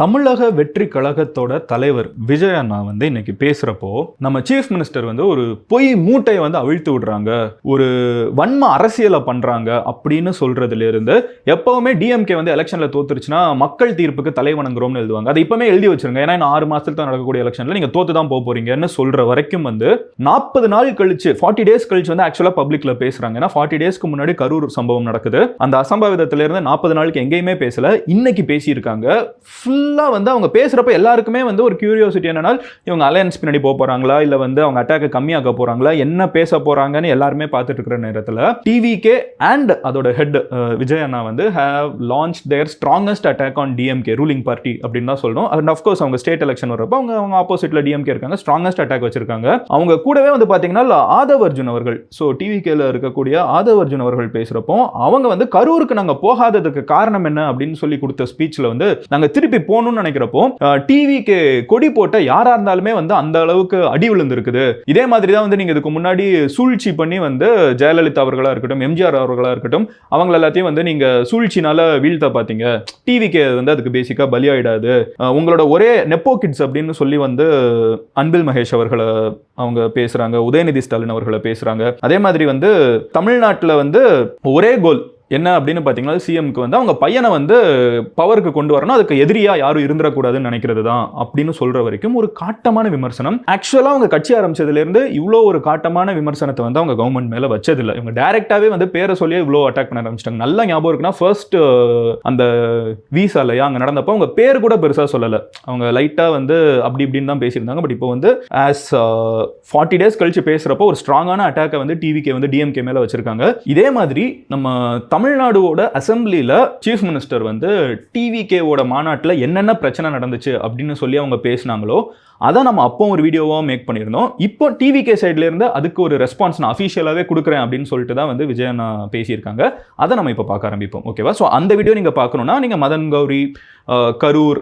தமிழக வெற்றி கழகத்தோட தலைவர் விஜய் அண்ணா வந்து இன்னைக்கு பேசுறப்போ நம்ம சீஃப் மினிஸ்டர் வந்து ஒரு பொய் மூட்டையை வந்து அவிழ்த்து விடுறாங்க ஒரு வன்ம அரசியலை பண்றாங்க அப்படின்னு சொல்றதுல இருந்து எப்பவுமே டிஎம்கே வந்து எலெக்ஷன்ல தோத்துருச்சுன்னா மக்கள் தீர்ப்புக்கு தலை வணங்குறோம்னு எழுதுவாங்க. அதை இப்பவுமே எழுதி வச்சிருங்க. ஏன்னா இன்னும் ஆறு மாசத்துல தான் நடக்கக்கூடிய எலெக்ஷன்ல நீங்க தோத்து தான் போக போறீங்கன்னு சொல்ற வரைக்கும் வந்து நாற்பது நாள் கழிச்சு ஃபார்ட்டி டேஸ் கழிச்சு வந்து ஆக்சுவலா பப்ளிக்ல பேசுறாங்க. ஏன்னா ஃபார்ட்டி டேஸ்க்கு முன்னாடி கரூர் சம்பவம் நடக்குது. அந்த அசம்பாவிதத்துல இருந்து நாற்பது நாளுக்கு எங்கேயுமே பேசல. இன்னைக்கு பேசியிருக்காங்க. ஃபுல் ஃபுல்லாக வந்து அவங்க பேசுகிறப்ப எல்லாருக்குமே வந்து ஒரு க்யூரியோசிட்டி என்னன்னா இவங்க அலையன்ஸ் பின்னாடி போக போகிறாங்களா இல்லை வந்து அவங்க அட்டாக்கை கம்மியாக்க போகிறாங்களா என்ன பேச போகிறாங்கன்னு எல்லாருமே பார்த்துட்டு இருக்கிற நேரத்தில் டிவிகே அண்ட் அதோட ஹெட் விஜய் அண்ணா வந்து have launch their strongest attack on DMK ruling party அப்படின்னு தான் சொல்லணும் அண்ட் அஃப்கோர்ஸ் அவங்க ஸ்டேட் எலெக்ஷன் வரப்போ அவங்க அவங்க ஆப்போசிட்டில் டிஎம்கே இருக்காங்க ஸ்ட்ராங்கஸ்ட் அட்டாக் வச்சிருக்காங்க. அவங்க கூடவே வந்து பார்த்தீங்கன்னா ஆதவ் அர்ஜுன் அவர்கள். ஸோ டிவிகேல இருக்கக்கூடிய ஆதவ் அர்ஜுன் அவர்கள் பேசுகிறப்போ அவங்க வந்து கரூருக்கு நாங்கள் போகாததுக்கு காரணம் என்ன அப்படின்னு சொல்லி கொடுத்த ஸ்பீச்சில் வந்து நாங்கள் திருப்பி போகணும்னு நினைக்கிறப்போ டிவிக்கு கொடி போட்ட யாரா இருந்தாலுமே வந்து அந்த அளவுக்கு அடி விழுந்திருக்குது. இதே மாதிரி தான் வந்து நீங்க இதுக்கு முன்னாடி சூழ்ச்சி பண்ணி வந்து ஜெயலலிதா அவர்களா இருக்கட்டும் எம்ஜிஆர் அவர்களா இருக்கட்டும் அவங்க எல்லாத்தையும் வந்து நீங்க சூழ்ச்சினால வீழ்த்த பாத்தீங்க. டிவிக்கு வந்து அதுக்கு பேசிக்கா பலியாயிடாது. உங்களோட ஒரே நெப்போ கிட்ஸ் அப்படின்னு சொல்லி வந்து அன்பில் மகேஷ் அவர்களை அவங்க பேசுறாங்க உதயநிதி ஸ்டாலின் அவர்களை பேசுறாங்க. அதே மாதிரி வந்து தமிழ்நாட்டில் வந்து ஒரே கோல் என்ன அப்படின்னு பார்த்தீங்கன்னா சிஎம்க்கு வந்து அவங்க பையனை வந்து பவருக்கு கொண்டு வரணும். அதுக்கு எதிரியாக யாரும் இருந்துடக்கூடாதுன்னு நினைக்கிறது தான் அப்படின்னு சொல்கிற வரைக்கும் ஒரு காட்டமான விமர்சனம். ஆக்சுவலாக அவங்க கட்சி ஆரம்பிச்சதுலேருந்து இவ்வளோ ஒரு காட்டமான விமர்சனத்தை வந்து அவங்க கவர்மெண்ட் மேலே வச்சதில்லை. இவங்க டேரெக்டாகவே வந்து பேரை சொல்லியே இவ்வளோ அட்டாக் பண்ண ஆரம்பிச்சிட்டாங்க. நல்லா ஞாபகம் இருக்குன்னா ஃபர்ஸ்ட் uh, அந்த இல்லையா அங்கே நடந்தப்போ அவங்க பேர் கூட பெருசாக சொல்லலை. அவங்க லைட்டாக வந்து அப்படி இப்படின்னு தான் பேசியிருந்தாங்க. பட் இப்போ வந்து ஆஸ் ஃபார்ட்டி டேஸ் கழிச்சு பேசுகிறப்போ ஒரு ஸ்ட்ராங்கான அட்டாக்கை வந்து டிவிகே வந்து டிஎம்கே மேலே வச்சிருக்காங்க. இதே மாதிரி நம்ம தமிழ்நாடுவோட அசம்பிளியில் சீஃப் மினிஸ்டர் வந்து டிவிகேவோட மாநாட்டில் என்னென்ன பிரச்சனை நடந்துச்சு அப்படின்னு சொல்லி அவங்க பேசினாங்களோ அதை நம்ம அப்போ ஒரு வீடியோவாக மேக் பண்ணியிருந்தோம். இப்போ டிவிகே சைட்லேருந்து அதுக்கு ஒரு ரெஸ்பான்ஸ் நான் அஃபிஷியலாகவே கொடுக்குறேன் அப்படின்னு சொல்லிட்டு தான் வந்து விஜயண்ணா பேசியிருக்காங்க. அதை நம்ம இப்போ பார்க்க ஆரம்பிப்போம். ஓகேவா ஸோ அந்த வீடியோ நீங்கள் பார்க்கணுன்னா நீங்கள் மதன் கௌரி கரூர்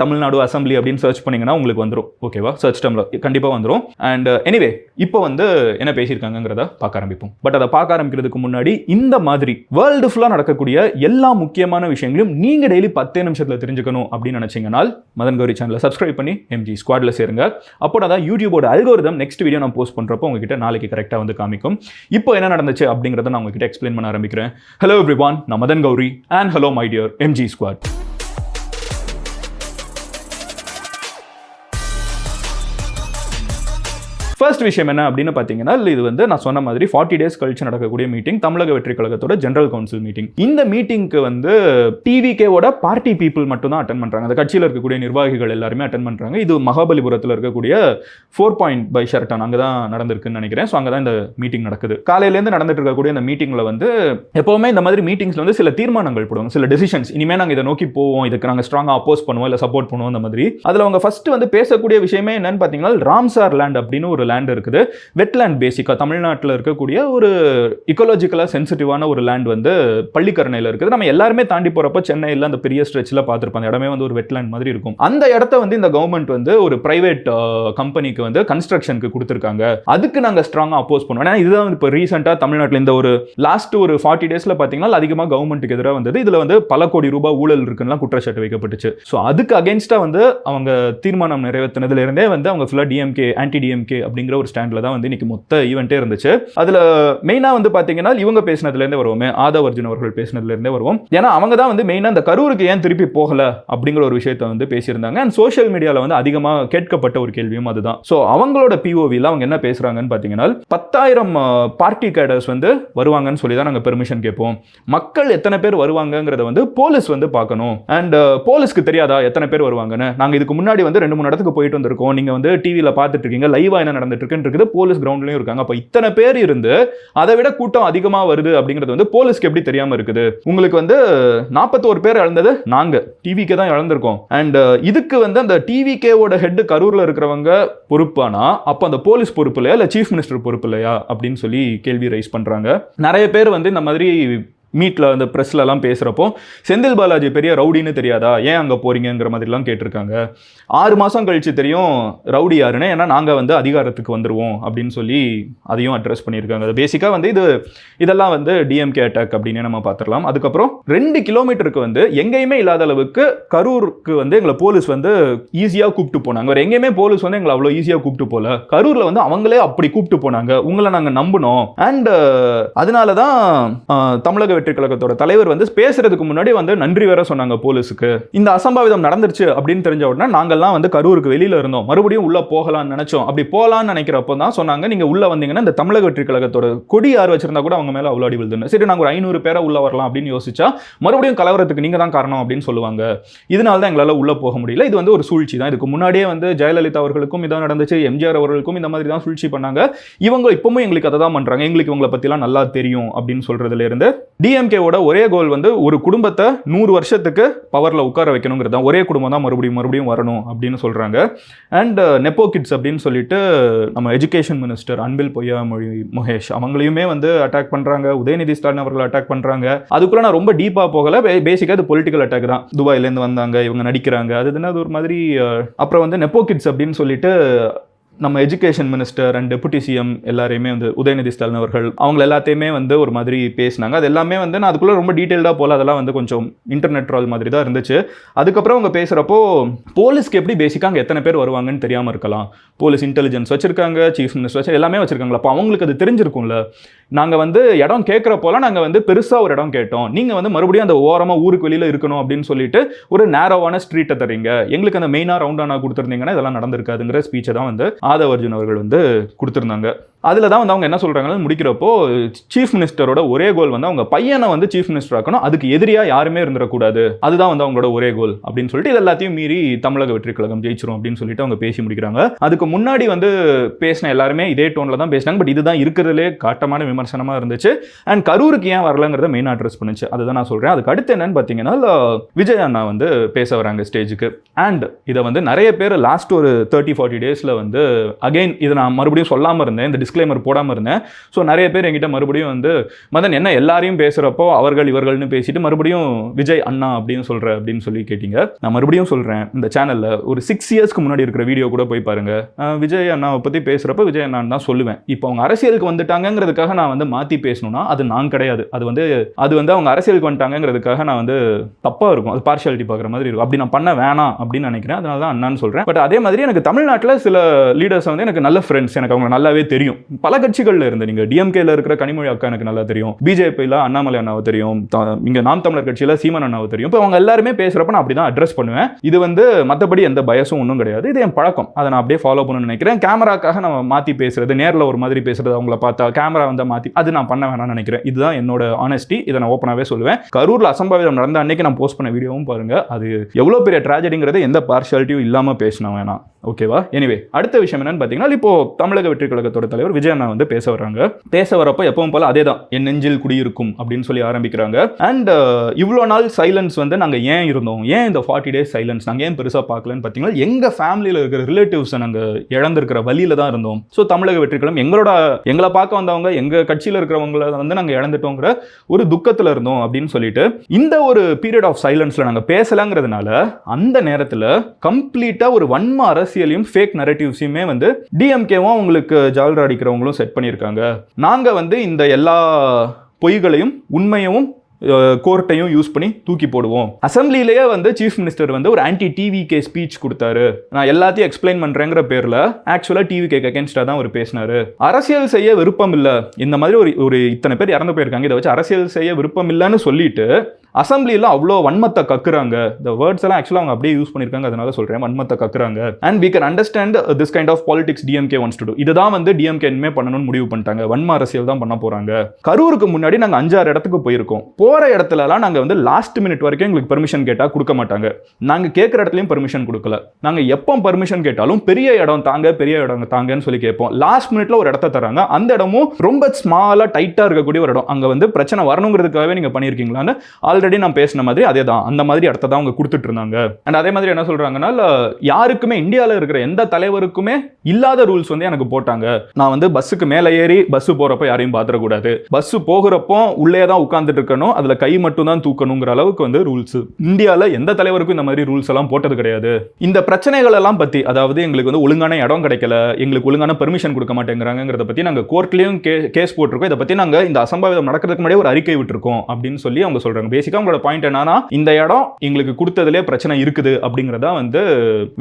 தமிழ்நாடு அசம்பிளி அப்படின்னு சர்ச் பண்ணிங்கன்னா உங்களுக்கு வந்துடும் ஓகேவா சர்ச் டம்ல கண்டிப்பாக வந்துடும் அண்ட் எனிவே இப்போ வந்து என்ன பேசியிருக்காங்கங்கிறத பார்க்க ஆரம்பிப்போம். பட் அதை பார்க்க ஆரம்பிக்கிறதுக்கு முன்னாடி இந்த மாதிரி வேர்ல்டு ஃபுல்லாக நடக்கக்கூடிய எல்லா முக்கியமான விஷயங்களையும் நீங்கள் டெய்லி பத்தே நிமிஷத்தில் தெரிஞ்சுக்கணும் அப்படின்னு நினச்சிங்கன்னா மதன் கௌரி சேனலை சப்ஸ்கிரைப் பண்ணி எம்ஜி ஸ்குவாடில் சேருங்க. அப்போ தான் யூடியூபோட அல்கோரிதம் நெக்ஸ்ட் வீடியோ நான் போஸ்ட் பண்ணுறப்போ உங்ககிட்ட நாளைக்கு கரெக்டாக வந்து காமிக்கும். இப்போ என்ன நடந்துச்சு அப்படிங்கிறத நான் உங்ககிட்ட எக்ஸ்பிளைன் பண்ண ஆரம்பிக்கிறேன். ஹலோ எவ்ரி ஒன் நான் Madan Gowri and hello my dear MG squad first விஷயம் என்ன அப்படின்னு பார்த்தீங்கன்னா இது வந்து நான் சொன்ன மாதிரி ஃபார்ட்டி டேஸ் கழிச்சு நடக்கக்கூடிய மீட்டிங் தமிழக வெற்றி கழகத்தோட ஜெனரல் கவுன்சில் மீட்டிங் இந்த மீட்டிங்க்கு வந்து டிவிகேவோட பார்ட்டி பீப்புள் மட்டும் தான் அட்டன் பண்ணுறாங்க அந்த கட்சியில் இருக்கக்கூடிய நிர்வாகிகள் எல்லாருமே அட்டன் பண்ணுறாங்க இது மகாபலிபுரத்தில் இருக்கக்கூடிய ஃபோர் பாயிண்ட் பை ஷர்டன் அங்கே தான் நடந்திருக்குன்னு நினைக்கிறேன். ஸோ அங்கே தான் இந்த மீட்டிங் நடக்குது. காலையிலேருந்து நடந்துட்டு இருக்கக்கூடிய இந்த மீட்டிங்கில் வந்து எப்போவுமே இந்த மாதிரி மீட்டிங்ஸில் வந்து சில தீர்மானங்கள் போடுவாங்க. சில டெசிஷன்ஸ் இனிமேல் நாங்கள் இதை நோக்கி போவோம். இதுக்கு நாங்கள் ஸ்ட்ராங்காக அப்போஸ் பண்ணுவோம். இல்லை சப்போர்ட் பண்ணுவோம். அந்த மாதிரி. அதில் அவங்க ஃபஸ்ட்டு வந்து பேசக்கூடிய விஷயமே என்னன்னு பார்த்தீங்கன்னா ராம்சார் லேண்ட் அப்படின்னு ஒரு லேண்ட் இருக்குது. வெட்லேண்ட் பேசிக்காக தமிழ்நாட்டில் இருக்கக்கூடிய ஒரு இக்கோலாஜிக்கலாக சென்சிட்டிவான ஒரு லேண்ட் வந்து பள்ளிக்கரணையில் இருக்குது. நம்ம எல்லாருமே தாண்டி போகிறப்ப சென்னையில் அந்த பெரிய ஸ்ட்ரெச்சில் பார்த்துருப்போம். அந்த இடமே வந்து ஒரு வெட்லேண்ட் மாதிரி இருக்கும். அந்த இடத்த வந்து இந்த கவர்மெண்ட் வந்து ஒரு பிரைவேட் கம்பெனிக்கு வந்து கன்ஸ்ட்ரக்ஷனுக்கு கொடுத்துருக்காங்க. அதுக்கு நாங்கள் ஸ்ட்ராங்காக அப்போஸ் பண்ணுவோம். ஏன்னா இதுதான் இப்போ ரீசெண்டாக தமிழ்நாட்டில் இந்த ஒரு லாஸ்ட் ஒரு ஃபார்ட்டி டேஸில் பார்த்தீங்கன்னா அதிகமாக கவர்மெண்ட்டுக்கு எதிராக வந்தது. இதில் வந்து பல கோடி ரூபாய் ஊழல் இருக்குன்னா குற்றச்சாட்டு வைக்கப்பட்டுச்சு. ஸோ அதுக்கு அகேன்ஸ்டாக வந்து அவங்க தீர்மானம் நிறைவேற்றினதுலேருந்தே வந்து அவங்க ஃபுல்லாக டிஎம்கே ஆன்டி டிஎம்கே அப்படிங்கிற ஒரு ஸ்டாண்டில் தான் வந்து இன்னைக்கு மொத்த ஈவெண்ட்டே இருந்துச்சு. அதில் மெயினாக வந்து பார்த்தீங்கன்னா இவங்க பேசினதுலேருந்தே வருவோமே ஆதவ் அர்ஜுன் அவர்கள் பேசினதுலேருந்தே வருவோம். ஏன்னா அவங்க தான் வந்து மெயினாக அந்த கரூருக்கு ஏன் திருப்பி போகல அப்படிங்கிற ஒரு விஷயத்தை வந்து பேசியிருந்தாங்க. அண்ட் சோஷியல் மீடியாவில் வந்து அதிகமாக கேட்கப்பட்ட ஒரு கேள்வியும் அதுதான். ஸோ அவங்களோட பிஓவியில் அவங்க என்ன பேசுகிறாங்கன்னு பார்த்தீங்கன்னா பத்தாயிரம் பார்ட்டி கேடர்ஸ் வந்து வருவாங்கன்னு சொல்லி தான் நாங்கள் பெர்மிஷன் கேட்போம். மக்கள் எத்தனை பேர் வருவாங்கங்கிறத வந்து போலீஸ் வந்து பார்க்கணும். அண்ட் போலீஸ்க்கு தெரியாதா எத்தனை பேர் வருவாங்கன்னு? நாங்கள் இதுக்கு முன்னாடி வந்து ரெண்டு மூணு இடத்துக்கு போயிட்டு வந்திருக்கோம். நீங்கள் வந்து டிவியில் பார்த்துட்டு இருக்கீங்க. லைவாக என்ன நடந்துட்டு இருக்குன்னு இருக்குது போலீஸ் கிரவுண்ட்லையும் இருக்காங்க. அப்போ இத்தனை பேர் இருந்து அதை விட கூட்டம் அதிகமாக வருது அப்படிங்கிறது வந்து போலீஸ்க்கு எப்படி தெரியாமல் இருக்குது? உங்களுக்கு வந்து நாற்பத்தோரு பேர் இழந்தது நாங்கள் டிவிக்கே தான் இழந்திருக்கோம். அண்ட் uh, இதுக்கு வந்து அந்த டிவிகேவோட ஹெட் கரூரில் இருக்கிறவங்க பொறுப்பானா? அப்போ அந்த போலீஸ் பொறுப்பு இல்லையா? இல்லை சீஃப் மினிஸ்டர் பொறுப்பு இல்லையா? அப்படின்னு சொல்லி கேள்வி ரைஸ் பண்ணுறாங்க நிறைய பேர் வந்து இந்த மாதிரி மீட்டில் அந்த ப்ரெஸ்லலாம் பேசுகிறப்போ செந்தில் பாலாஜி பெரிய ரவுடின்னு தெரியாதா? ஏன் அங்கே போகிறீங்கிற மாதிரிலாம் கேட்டிருக்காங்க. ஆறு மாதம் கழிச்சு தெரியும் ரவுடி யாருன்னு. ஏன்னா நாங்கள் வந்து அதிகாரத்துக்கு வந்துடுவோம் அப்படின்னு சொல்லி அதையும் அட்ரஸ் பண்ணியிருக்காங்க. அது பேசிக்காக வந்து இது இதெல்லாம் வந்து டிஎம்கே அட்டாக் அப்படின்னு நம்ம பார்த்துடலாம் அதுக்கப்புறம் ரெண்டு கிலோமீட்டருக்கு வந்து எங்கேயுமே இல்லாத அளவுக்கு கரூருக்கு வந்து எங்களை போலீஸ் வந்து ஈஸியாக கூப்பிட்டு போனாங்க. வேறு எங்கேயுமே போலீஸ் வந்து எங்களை அவ்வளோ ஈஸியாக கூப்பிட்டு போல. கரூரில் வந்து அவங்களே அப்படி கூப்பிட்டு போனாங்க. உங்களை நாங்கள் நம்பினோம். அண்ட் அதனால தான் தமிழக வெற்றி கழகத்தோட தலைவர் வந்து பேசுறதுக்கு முன்னாடி வந்து நன்றி வேற சொன்னாங்க போலீஸுக்கு. இந்த அசம்பாவிதம் நடந்துருச்சு அப்படின்னு தெரிஞ்ச உடனே நாங்கள்லாம் வந்து கரூருக்கு வெளியில இருந்தோம். மறுபடியும் உள்ள போகலாம்னு நினைச்சோம். அப்படி போகலாம்னு நினைக்கிறப்போ தான் சொன்னாங்க நீங்க உள்ள வந்தீங்கன்னா இந்த தமிழக வெற்றி கழகத்தோட கொடி யார் வச்சிருந்தா கூட அவங்க மேல அவ்வளோ அடி விழுதுன்னு சரி நாங்க ஒரு ஐநூறு பேரை உள்ள வரலாம் அப்படின்னு யோசிச்சா மறுபடியும் கலவரத்துக்கு நீங்க தான் காரணம் அப்படின்னு சொல்லுவாங்க. இதனால தான் எங்களால் உள்ள போக முடியல. இது வந்து ஒரு சூழ்ச்சி தான். இதுக்கு முன்னாடியே வந்து ஜெயலலிதா அவர்களுக்கும் இதான் நடந்துச்சு எம்ஜிஆர் அவர்களுக்கும் இந்த மாதிரி தான் சூழ்ச்சி பண்ணாங்க. இவங்க இப்பவும் எங்களுக்கு அதை தான் பண்றாங்க. எங்களுக்கு இவங்களை பத்திலாம் நல்லா தெரியும் அப்படின்னு சொல்றதுல இருந்து. டிஎம்கேவோட ஒரே கோல் வந்து ஒரு குடும்பத்தை நூறு வருஷத்துக்கு பவரில் உட்கார வைக்கணுங்கிறது தான் ஒரே குடும்பம் தான் மறுபடியும் மறுபடியும் வரணும் அப்படின்னு சொல்கிறாங்க அண்ட் நெப்போ uh, கிட்ஸ் அப்படின்னு சொல்லிட்டு நம்ம எஜுகேஷன் மினிஸ்டர் அன்பில் பொய்யாமொழி மகேஷ் அவங்களையுமே வந்து அட்டாக் பண்ணுறாங்க உதயநிதி ஸ்டாலின் அவர்கள் அட்டாக் பண்ணுறாங்க அதுக்குள்ளே நான் ரொம்ப டீப்பாக போகல. பேசிக்காக அது பொலிட்டிக்கல் அட்டாக் தான். துபாயிலேருந்து வந்தாங்க இவங்க நடிக்கிறாங்க. அது என்ன அது ஒரு மாதிரி uh, அப்புறம் வந்து நெப்போ கிட்ஸ் அப்படின்னு சொல்லிட்டு நம்ம education minister and deputy CM எல்லாரையுமே வந்து உதயநிதி ஸ்டாலின் அவர்கள் அவங்க எல்லாத்தையுமே வந்து ஒரு மாதிரி பேசினாங்க. அது எல்லாமே வந்து நான் அதுக்குள்ளே ரொம்ப டீட்டெயில்டாக போல அதெல்லாம் வந்து கொஞ்சம் இன்டர்நெட் ட்ரால் மாதிரி தான் இருந்துச்சு. அதுக்கப்புறம் அவங்க பேசுகிறப்போ போலீஸ்க்கு எப்படி பேசிக்காக அங்கே எத்தனை பேர் வருவாங்கன்னு தெரியாமல் இருக்கலாம். போலீஸ் இன்டெலிஜென்ஸ் வச்சுருக்காங்க சீஃப் மினிஸ்டர் வச்சு எல்லாமே வச்சுருக்காங்களா? அப்போ அவங்களுக்கு அது தெரிஞ்சிருக்கும்ல. நாங்கள் வந்து இடம் கேட்குறப்போலாம் நாங்கள் வந்து பெருசாக ஒரு இடம் கேட்டோம். நீங்கள் வந்து மறுபடியும் அந்த ஓரமாக ஊருக்கு வெளியில் இருக்கணும் அப்படின்னு சொல்லிட்டு ஒரு நேரோவான ஸ்ட்ரீட்டை தரீங்க எங்களுக்கு அந்த மெயினாக ரவுண்டானா கொடுத்துருந்தீங்கன்னா இதெல்லாம் நடந்திருக்காதுங்கிற ஸ்பீச்சை தான் வந்து ஆதவர்ஜுன் அவர்கள் வந்து கொடுத்துருந்தாங்க. அதில் தான் வந்து அவங்க என்ன சொல்கிறாங்கன்னு முடிக்கிறப்போ சீஃப் மினிஸ்டரோட ஒரே கோல் வந்து அவங்க பையனை வந்து சீஃப் மினிஸ்டர் ஆக்கணும். அதுக்கு எதிரியாக யாருமே இருந்துடக்கூடாது. அதுதான் வந்து அவங்களோட ஒரே கோல் அப்படின்னு சொல்லிட்டு இது எல்லாத்தையும் மீறி தமிழக வெற்றி கழகம் ஜெயிச்சிரும் அப்படின்னு சொல்லிட்டு அவங்க பேசி முடிக்கிறாங்க. அதுக்கு முன்னாடி வந்து பேசின எல்லாருமே இதே டோனில் தான் பேசினாங்க. பட் இதுதான் இருக்கிறதுலே காட்டமான விமர்சனமாக இருந்துச்சு. அண்ட் கரூருக்கு ஏன் வரலங்கிறத மெயின் அட்ரஸ் பண்ணுச்சு. அதுதான் நான் சொல்கிறேன் அதுக்கு அடுத்து என்னன்னு பார்த்தீங்கன்னா விஜய் அண்ணா வந்து பேச வராங்க ஸ்டேஜுக்கு அண்ட் இதை வந்து நிறைய பேர் லாஸ்ட் ஒரு தேர்ட்டி ஃபார்ட்டி டேஸில் வந்து அகைன் இதை நான் மறுபடியும் சொல்லாமல் இருந்தேன். இந்த டிஸ்க்ளைமர் போடாமல் இருந்தேன். ஸோ நிறைய பேர் என்கிட்ட மறுபடியும் வந்து மதன் என்ன எல்லாரையும் பேசுகிறப்போ அவர்கள் இவர்கள்னு பேசிட்டு மறுபடியும் விஜய் அண்ணா அப்படின்னு சொல்கிற அப்படின்னு சொல்லி கேட்டிங்க. நான் மறுபடியும் சொல்கிறேன் இந்த சேனலில் ஒரு சிக்ஸ் இயர்ஸ்க்கு முன்னாடி இருக்கிற வீடியோ கூட போய் பாருங்கள் விஜய் அண்ணாவை பற்றி பேசுகிறப்ப விஜய் அண்ணான்னு தான் சொல்லுவேன். இப்போ அவங்க அரசியலுக்கு வந்துட்டாங்கிறதுக்காக நான் வந்து மாற்றி பேசணும்னா அது நான் கிடையாது. அது வந்து அது வந்து அவங்க அரசியலுக்கு வந்துட்டாங்கங்கிறதுக்காக நான் வந்து தப்பாக இருக்கும். அது பார்ஷியாலிட்டி பார்க்குற மாதிரி இருக்கும். அப்படி நான் பண்ண வேணாம் அப்படின்னு நினைக்கிறேன். அதனால தான் அண்ணான்னு சொல்கிறேன் பட் அதே மாதிரி எனக்கு தமிழ்நாட்டில் சில லீடர்ஸ் வந்து எனக்கு நல்ல ஃப்ரெண்ட்ஸ் எனக்கு அவங்க நல்லாவே தெரியும். பல கட்சிகளில் இருந்து நீங்கள் டிஎம்கேல இருக்கிற கனிமொழி அக்கா எனக்கு நல்லா தெரியும் பிஜேபியில் அண்ணாமலை அண்ணாவை தெரியும் இங்கே இங்க நாம் தமிழர் கட்சியில் சீமன் அண்ணாவை தெரியும். இப்போ அவங்க எல்லாருமே பேசுகிறப்ப நான் அப்படி தான் அட்ரஸ் பண்ணுவேன். இது வந்து மற்றபடி எந்த பயசும் ஒன்றும் கிடையாது. இது என் பழக்கம். அதை நான் அப்படியே ஃபாலோ பண்ணணும்னு நினைக்கிறேன். கேமராக்காக நம்ம மாற்றி பேசுறது நேரில் ஒரு மாதிரி பேசுறது அவங்கள பார்த்தா கேமரா வந்து மாற்றி அது நான் பண்ண வேணாம்னு நினைக்கிறேன். இதுதான் என்னோட ஆனஸ்டி இதை நான் ஓப்பனாகவே சொல்லுவேன். கரூரில் அசம்பாவிதம் நடந்த அன்னைக்கு நான் போஸ்ட் பண்ண வீடியோவும் பாருங்க. அது எவ்வளோ பெரிய ட்ராஜடிங்கிறது எந்த பார்ஷியாலிட்டியும் இல்லாமல் பேசின வேணாம் ஓகேவா எனிவே அடுத்த விஷயம் என்னன்னு பார்த்தீங்கன்னா இப்போ தமிழக வெற்றி கழகத்தோட தலைவர் விஜய் அண்ணா வந்து பேச வர்றாங்க. பேச வரப்போ எப்பவும் போல அதே தான் என் நெஞ்சில் குடியிருக்கும் அப்படின்னு சொல்லி ஆரம்பிக்கிறாங்க. அண்ட் uh, இவ்வளோ நாள் சைலன்ஸ் வந்து நாங்கள் ஏன் இருந்தோம்? ஏன் இந்த ஃபார்ட்டி டேஸ் சைலன்ஸ் நாங்கள் ஏன் பெருசாக பார்க்கலன்னு பார்த்தீங்கன்னா எங்கள் ஃபேமிலியில் இருக்கிற ரிலேட்டிவ்ஸை நாங்கள் இழந்திருக்கிற வழியில தான் இருந்தோம். ஸோ தமிழக வெற்றி எங்களோட எங்களை பார்க்க வந்தவங்க எங்கள் கட்சியில் இருக்கிறவங்கள வந்து நாங்கள் இழந்துட்டோங்கிற ஒரு துக்கத்தில் இருந்தோம் அப்படின்னு சொல்லிட்டு இந்த ஒரு பீரியட் ஆஃப் சைலன்ஸில் நாங்கள் பேசலாங்கிறதுனால அந்த நேரத்தில் கம்ப்ளீட்டாக ஒரு வன்ம அரசியலையும் ஃபேக் நரேட்டிவ்ஸையுமே வந்து டிஎம்கேவும் அவங்களுக்கு ஜால்ரா இருக்கிறவங்களும் செட் பண்ணியிருக்காங்க. நாங்கள் வந்து இந்த எல்லா பொய்களையும் உண்மையும் கோர்ட்டையும் யூஸ் பண்ணி தூக்கி போடுவோம். அசம்பிளிலேயே வந்து சீஃப் மினிஸ்டர் வந்து ஒரு ஆன்டி டிவி கே ஸ்பீச் கொடுத்தாரு. நான் எல்லாத்தையும் எக்ஸ்பிளைன் பண்ணுறேங்கிற பேரில் ஆக்சுவலாக டிவி கேக்கு தான் அவர் பேசினாரு. அரசியல் செய்ய விருப்பம் இல்லை. இந்த மாதிரி ஒரு ஒரு இத்தனை பேர் இறந்து போயிருக்காங்க. இதை வச்சு அரசியல் செய்ய விருப்பம் இல்லைன்னு சொல்லிட்டு அசம்பிளியில் அவ்வளோ வன்மத்தை கக்குறாங்க. இந்த வேர்ட்ஸ் எல்லாம் ஆக்சுவலாக அவங்க அப்படியே யூஸ் பண்ணியிருக்காங்க அதனால சொல்கிறேன் வன்மத்தை கக்குறாங்க. And we can understand this kind of politics DMK once to இதுதான் வந்து டிஎம்கே இனிமே பண்ணணும்னு முடிவு பண்ணிட்டாங்க. வன்ம அரசியல் தான் பண்ண போகிறாங்க கரூருக்கு முன்னாடி நாங்கள் அஞ்சாறு இடத்துக்கு போயிருக்கோம். போகிற இடத்துலலாம் நாங்கள் வந்து லாஸ்ட் மினிட் வரைக்கும் எங்களுக்கு பெர்மிஷன் கேட்டால் கொடுக்க மாட்டாங்க. நாங்கள் கேட்குற இடத்துலையும் பெர்மிஷன் கொடுக்கல. நாங்கள் எப்போ பெர்மிஷன் கேட்டாலும் பெரிய இடம் தாங்க பெரிய இடம் தாங்கன்னு சொல்லி கேட்போம். லாஸ்ட் மினிட்ல ஒரு இடத்த தராங்க. அந்த இடமும் ரொம்ப ஸ்மாலாக டைட்டாக இருக்கக்கூடிய ஒரு இடம். அங்கே வந்து பிரச்சனை வரணுங்கிறதுக்காகவே நீங்கள் பண்ணியிருக்கீங்களான்னு ஆல்ரெடி ஆல்ரெடி நான் பேசின மாதிரி அதே தான் அந்த மாதிரி இடத்த தான் அவங்க கொடுத்துட்டு இருந்தாங்க. அண்ட் அதே மாதிரி என்ன சொல்றாங்கன்னா யாருக்குமே இந்தியாவில் இருக்கிற எந்த தலைவருக்குமே இல்லாத ரூல்ஸ் வந்து எனக்கு போட்டாங்க. நான் வந்து பஸ்ஸுக்கு மேலே ஏறி பஸ் போறப்ப யாரையும் பாத்திரக்கூடாது பஸ் போகிறப்போ உள்ளே தான் உட்காந்துட்டு இருக்கணும். அதுல கை மட்டும் தான் தூக்கணுங்கிற அளவுக்கு வந்து ரூல்ஸ் இந்தியாவில் எந்த தலைவருக்கும் இந்த மாதிரி ரூல்ஸ் எல்லாம் போட்டது கிடையாது. இந்த பிரச்சனைகள் எல்லாம் பத்தி அதாவது எங்களுக்கு வந்து ஒழுங்கான இடம் கிடைக்கல எங்களுக்கு ஒழுங்கான பெர்மிஷன் கொடுக்க மாட்டேங்கிறாங்கிறத பத்தி நாங்க கோர்ட்லயும் கேஸ் போட்டிருக்கோம். இதை பத்தி நாங்க இந்த அசம்பாவிதம் நடக்கிறதுக்கு முன்னாடியே ஒரு அறிக்கை விட்டுருக்கோம் அப்படின்னு சொல்லி அவங்க சொல்றாங்க. பேசிக்கா உங்களோட பாயிண்ட் என்னன்னா இந்த இடம் எங்களுக்கு கொடுத்ததுலே பிரச்சனை இருக்குது அப்படிங்கிறதா வந்து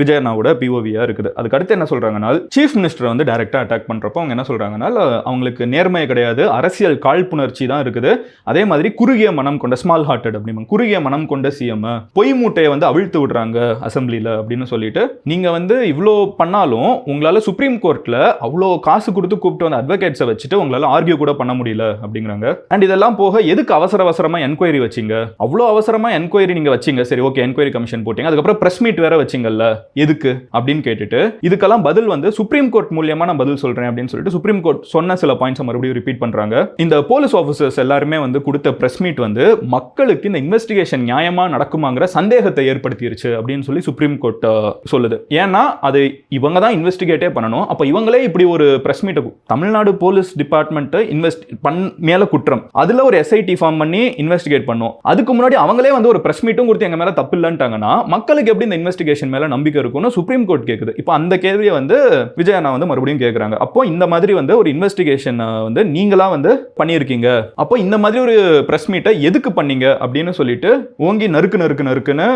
விஜயண்ணாவோட பிஓவியா இருக்குது. அதுக்கு அடுத்து என்ன சொல்றாங்கன்னா சீஃப் மினிஸ்டர் வந்து டைரக்டா அட்டாக் பண்றப்போ அவங்க என்ன சொல்றாங்கன்னா அவங்களுக்கு நேர்மையை கிடையாது அரசியல் காழ்ப்புணர்ச்சி தான் இருக்குது. அதே மாதிரி குறுகிய மனம் கொண்ட ஸ்மால் ஹார்ட்டட் அப்படிமா குறுகிய மனம் கொண்ட சிஎம் பொய் மூட்டையை வந்து அவிழ்த்து விடுறாங்க அசம்பிளில அப்படின்னு சொல்லிட்டு நீங்க வந்து இவ்வளோ பண்ணாலும் உங்களால சுப்ரீம் கோர்ட்ல அவ்வளோ காசு கொடுத்து கூப்பிட்டு வந்த அட்வொகேட்ஸை வச்சுட்டு உங்களால ஆர்கியூ கூட பண்ண முடியல அப்படிங்கிறாங்க. அண்ட் இதெல்லாம் போக எதுக்கு அவசர அவசரமா என்கொயரி வச்சீங்க? அவ்வளோ அவசரமா என்கொயரி நீங்க வச்சீங்க. சரி ஓகே என்கொயரி கமிஷன் போட்டீங்க. அதுக்கப்புறம் பிரஸ் மீட் வேற வச்சீங்கல்ல. எதுக்கு? அப்படின்னு கேட்டுட்டு இதுக்கெல்லாம் பதில் வந்து சுப்ரீம் கோர்ட் மூலியமா நான் பதில் சொல்றேன் அப்படின்னு சொல்லிட்டு சுப்ரீம் கோர்ட் சொன்ன சில பாயிண்ட்ஸ் மறுபடியும் ரிப்பீட் பண்றாங்க. இந்த போலீஸ் ஆஃபீஸர்ஸ் எல்லாருமே வந்து கொடுத்த பிரஸ் மீட் வந்து மக்களுக்கு இந்த இன்வெஸ்டிகேஷன் நியாயமா நடக்குமாங்கிற சந்தேகத்தை ஏற்படுத்திருச்சு அப்படின்னு சொல்லி சுப்ரீம் கோர்ட் சொல்லுது. ஏன்னா அது இவங்க தான் இன்வெஸ்டிகேட்டே பண்ணணும். அப்போ இவங்களே இப்படி ஒரு பிரஸ் மீட்டை தமிழ்நாடு போலீஸ் டிபார்ட்மெண்ட் இன்வெஸ்ட் பண் மேல குற்றம். அதுல ஒரு எஸ்ஐடி ஃபார்ம் பண்ணி இன்வெஸ்டிகேட் பண்ணும். அதுக்கு முன்னாடி அவங்களே வந்து ஒரு ப்ரெஸ் மீட்டும் கொடுத்து எங்கள் மேலே தப்பு இல்லைன்ட்டாங்கன்னா மக்களுக்கு எப்படி இந்த இன்வெஸ்டிகேஷன் மேலே நம்பிக்கை இருக்கும்னு சுப்ரீம் கோர்ட் கேக்குது. இப்போ அந்த கேள்வியை வந்து விஜய் அண்ணா வந்து மறுபடியும் கேட்குறாங்க அப்போ இந்த மாதிரி வந்து ஒரு இன்வெஸ்டிகேஷன் வந்து நீங்களா வந்து பண்ணியிருக்கீங்க? அப்போ இந்த மாதிரி ஒரு ப்ரெஸ் மீட்டை எதுக்கு பண்ணீங்க? அப்படின்னு சொல்லிட்டு ஓங்கி நறுக்கு நறுக்கு நறுக்குன்னு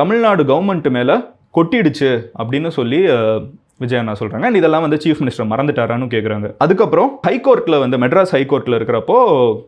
தமிழ்நாடு கவர்மெண்ட் மேலே கொட்டிடுச்சு அப்படின்னு சொல்லி விஜய் அண்ணா சொல்கிறாங்க அண்ட் இதெல்லாம் வந்து சீஃப் மினிஸ்டர் மறந்துட்டாரான்னு கேட்குறாங்க அதுக்கப்புறம் ஹைகோர்ட்டில் வந்து மெட்ராஸ் ஹைகோர்ட்டில் இருக்கிறப்போ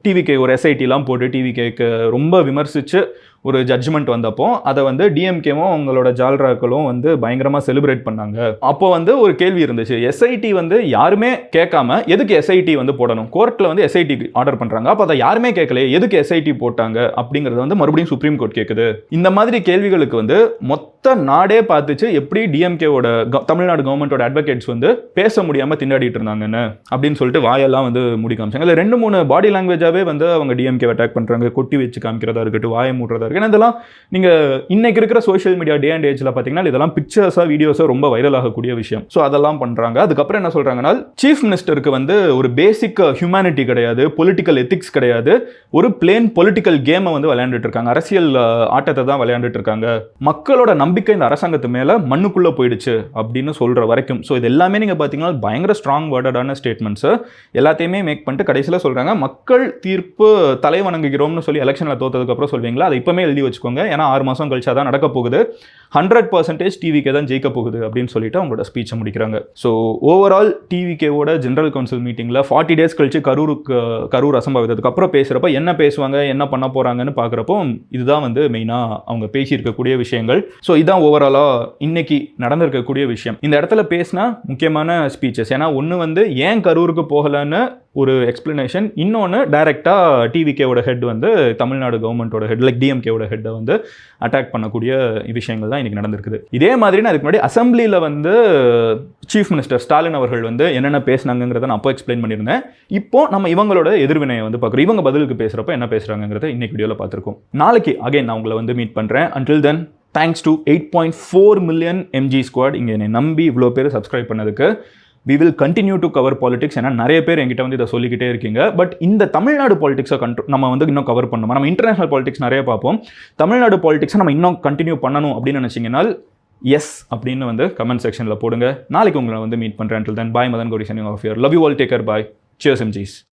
டிவிகே ஒரு எஸ்ஐடிலாம் போட்டு டிவிகேக்கு ரொம்ப விமர்சித்து ஒரு ஜட்ஜ்மெண்ட் வந்தப்போ அதை வந்து டிஎம்கேவும் அவங்களோட ஜால்ராக்களும் வந்து பயங்கரமாக செலிப்ரேட் பண்ணாங்க. அப்போ வந்து ஒரு கேள்வி இருந்துச்சு. எஸ்ஐடி வந்து யாருமே கேட்காம எதுக்கு எஸ்ஐடி வந்து போடணும்? கோர்ட்டில் வந்து எஸ்ஐடி ஆர்டர் பண்ணுறாங்க அப்போ அதை யாருமே கேட்கலையே எதுக்கு எஸ்ஐடி போட்டாங்க? அப்படிங்கிறத வந்து மறுபடியும் சுப்ரீம் கோர்ட் கேட்குது இந்த மாதிரி கேள்விகளுக்கு வந்து மொத்த நாடே பார்த்துச்சு எப்படி டிஎம்கேவோட தமிழ்நாடு கவர்மெண்டோட அட்வொகேட்ஸ் வந்து பேச முடியாமல் திண்டாடிட்டு இருந்தாங்கன்னு அப்படின்னு சொல்லிட்டு வாயெல்லாம் வந்து முடி காமிச்சாங்க. இல்லை ரெண்டு மூணு பாடி லாங்குவேஜாகவே வந்து அவங்க டிஎம்கே அட்டாக் பண்ணுறாங்க கொட்டி வச்சு காமிக்கிறதா இருக்கட்டும் வாயை மூடுறதா ஏன்னா இதெல்லாம் நீங்க இன்னைக்கு இருக்கிற சோஷியல் மீடியா டே அண்ட் ஏஜ்ல பாத்தீங்கன்னா இதெல்லாம் பிக்சர்ஸாக வீடியோஸாக ரொம்ப வைரல் ஆகக்கூடிய விஷயம். ஸோ அதெல்லாம் பண்றாங்க. அதுக்கப்புறம் என்ன சொல்றாங்கன்னா சீஃப் மினிஸ்டருக்கு வந்து ஒரு பேசிக் ஹியூமனிட்டி கிடையாது பொலிட்டிக்கல் எத்திக்ஸ் கிடையாது. ஒரு பிளேன் பொலிட்டிக்கல் கேமை வந்து விளையாண்டுட்டு இருக்காங்க. அரசியல் ஆட்டத்தை தான் விளையாண்டுட்டு இருக்காங்க. மக்களோட நம்பிக்கை இந்த அரசாங்கத்து மேல மண்ணுக்குள்ள போயிடுச்சு அப்படின்னு சொல்ற வரைக்கும். ஸோ இது எல்லாமே நீங்க பாத்தீங்கன்னா பயங்கர ஸ்ட்ராங் வேர்டடான ஸ்டேட்மெண்ட்ஸ் எல்லாத்தையுமே மேக் பண்ணிட்டு கடைசியில் சொல்றாங்க மக்கள் தீர்ப்பு தலை வணங்குகிறோம்னு சொல்லி எலெக்ஷனில் தோத்ததுக்கப்புறம் சொல்வீங்களா? அதை எழுதி வச்சுக்கோங்க. ஏன்னா ஆறு மாசம் கழிச்சா தான் நடக்க போகுது. ஹண்ட்ரட் பர்சன்டேஜ் டிவிக்கே தான் ஜெயிக்க போகுது அப்படின்னு சொல்லிட்டு அவங்களோட ஸ்பீச்சை முடிக்கிறாங்க. ஸோ ஓவரால் டிவிகேவோட ஜென்ரல் கவுன்சில் மீட்டிங்கில் ஃபார்ட்டி டேஸ் கழிச்சு கரூருக்கு கரூர் அசம்பாவிதத்துக்கு அப்புறம் பேசுகிறப்ப என்ன பேசுவாங்க என்ன பண்ண போகிறாங்கன்னு பார்க்குறப்போ இதுதான் வந்து மெயினாக அவங்க பேசியிருக்கக்கூடிய விஷயங்கள். ஸோ இதுதான் ஓவராலாக இன்னைக்கு நடந்திருக்கக்கூடிய விஷயம். இந்த இடத்துல பேசினா முக்கியமான ஸ்பீச்சஸ் ஏன்னா ஒன்று வந்து ஏன் கரூருக்கு போகலன்னு ஒரு எக்ஸ்பிளனேஷன் இன்னொன்று டைரெக்டாக டிவிகேவோட ஹெட் வந்து தமிழ்நாடு கவர்மெண்ட்டோட ஹெட் லைக் டிஎம்கேவோட ஹெட்டை வந்து அட்டாக் பண்ணக்கூடிய விஷயங்கள் தான் இன்னைக்கு நடந்திருக்குது. இதே மாதிரி நான் அதுக்கு முன்னாடி அசம்பிளியில் வந்து சீஃப் மினிஸ்டர் ஸ்டாலின் அவர்கள் வந்து என்னென்ன பேசினாங்கிறத நான் அப்போ எக்ஸ்பிளைன் பண்ணியிருந்தேன். இப்போ நம்ம இவங்களோட எதிர்வினையை வந்து பார்க்குறோம். இவங்க பதிலுக்கு பேசுகிறப்ப என்ன பேசுகிறாங்கிறத இன்னைக்கு வீடியோவில் பார்த்துருக்கோம். நாளைக்கு அகைன் நான் உங்களை வந்து மீட் பண்ணுறேன் until then thanks to eight point four million MG squad இங்கே என்னை நம்பி இவ்வளோ பேர் சப்ஸ்கிரைப் பண்ணதுக்கு we will continue to cover politics ஏன்னா நிறைய பேர் எங்கிட்ட வந்து இதை சொல்லிக்கிட்டே இருக்கீங்க. பட் இந்த தமிழ்நாடு பாலிடிக்ஸை கண்ட்ரோ நம்ம வந்து இன்னும் கவர் பண்ணணும். நம்ம இன்டர்நேஷனல் பாலிடிக்ஸ் நிறைய பார்ப்போம். தமிழ்நாடு பாலிடிக்ஸை நம்ம இன்னும் கண்டினியூ பண்ணணும் அப்படின்னு நினச்சிங்கன்னா எஸ் அப்படின்னு வந்து கமெண்ட் செக்ஷனில் போடுங்க. நாளைக்கு உங்களை வந்து மீட் பண்ணுறேன் then bye Madan Gowri signing off your love you all take care bye cheers MGs